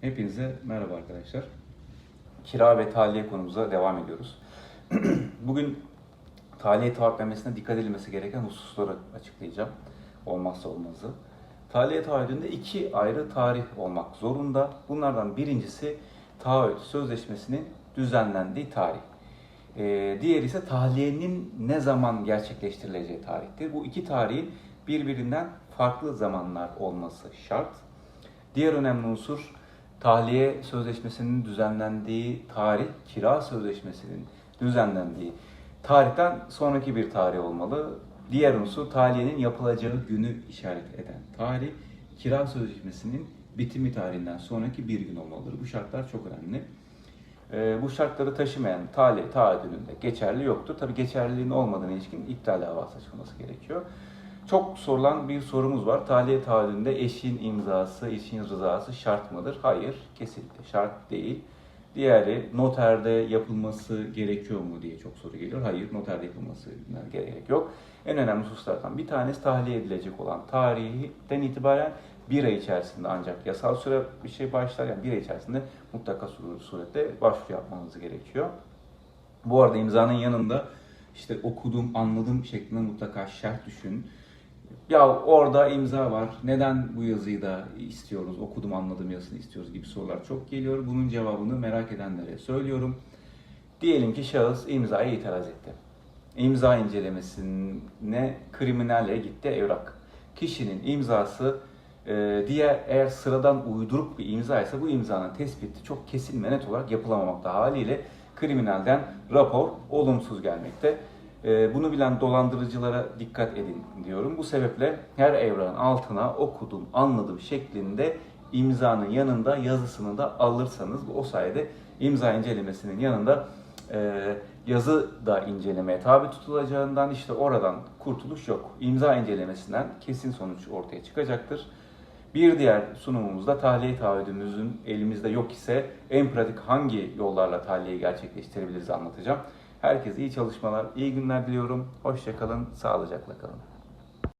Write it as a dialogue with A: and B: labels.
A: Hepinize merhaba arkadaşlar. Kira ve tahliye konumuza devam ediyoruz. Bugün tahliye taahhütlemesine dikkat edilmesi gereken hususları açıklayacağım. Olmazsa olmazı. Tahliye taahhüdünde iki ayrı tarih olmak zorunda. Bunlardan birincisi taahhüt sözleşmesinin düzenlendiği tarih. Ee, diğeri ise tahliyenin ne zaman gerçekleştirileceği tarihtir. Bu iki tarihin birbirinden farklı zamanlar olması şart. Diğer önemli unsur tahliye sözleşmesinin düzenlendiği tarih, kira sözleşmesinin düzenlendiği tarihten sonraki bir tarih olmalı. Diğer unsur tahliyenin yapılacağı günü işaret eden tarih, kira sözleşmesinin bitimi tarihinden sonraki bir gün olmalıdır. Bu şartlar çok önemli. Ee, bu şartları taşımayan tahliye taahhüdünün de geçerli yoktur. Tabi geçerliliğinin olmadığına ilişkin iptal davası açılması gerekiyor. Çok sorulan bir sorumuz var. Tahliye taahhüdünde eşin imzası, eşin rızası şart mıdır? Hayır, kesinlikle şart değil. Diğeri noterde yapılması gerekiyor mu diye çok soru geliyor. Hayır, noterde yapılması gerek yok. En önemli hususlardan bir tanesi tahliye edilecek olan tarihten itibaren bir ay içerisinde ancak yasal süre bir şey başlar. Yani bir ay içerisinde mutlaka sur- surette başvuru yapmanız gerekiyor. Bu arada imzanın yanında işte okudum, anladım şeklinde mutlaka şerh düşün. Ya orada imza var. Neden bu yazıyı da istiyoruz, okudum anladım yazısını istiyoruz gibi sorular çok geliyor. Bunun cevabını merak edenlere söylüyorum. Diyelim ki şahıs imzaya itiraz etti. İmza incelemesine kriminale gitti evrak. Kişinin imzası e, diğer eğer sıradan uyduruk bir imza ise bu imzanın tespiti çok kesin ve net olarak yapılamamakta haliyle kriminalden rapor olumsuz gelmekte. E, Bunu bilen dolandırıcılara dikkat edin diyorum. Bu sebeple her evrakın altına okudum, anladım şeklinde imzanın yanında yazısını da alırsanız o sayede imza incelemesinin yanında e, yazı da incelemeye tabi tutulacağından işte oradan kurtuluş yok. İmza incelemesinden kesin sonuç ortaya çıkacaktır. Bir diğer sunumumuzda tahliye taahhüdümüzün elimizde yok ise en pratik hangi yollarla tahliyeyi gerçekleştirebiliriz anlatacağım. Herkese iyi çalışmalar, iyi günler diliyorum. Hoşçakalın, sağlıcakla kalın.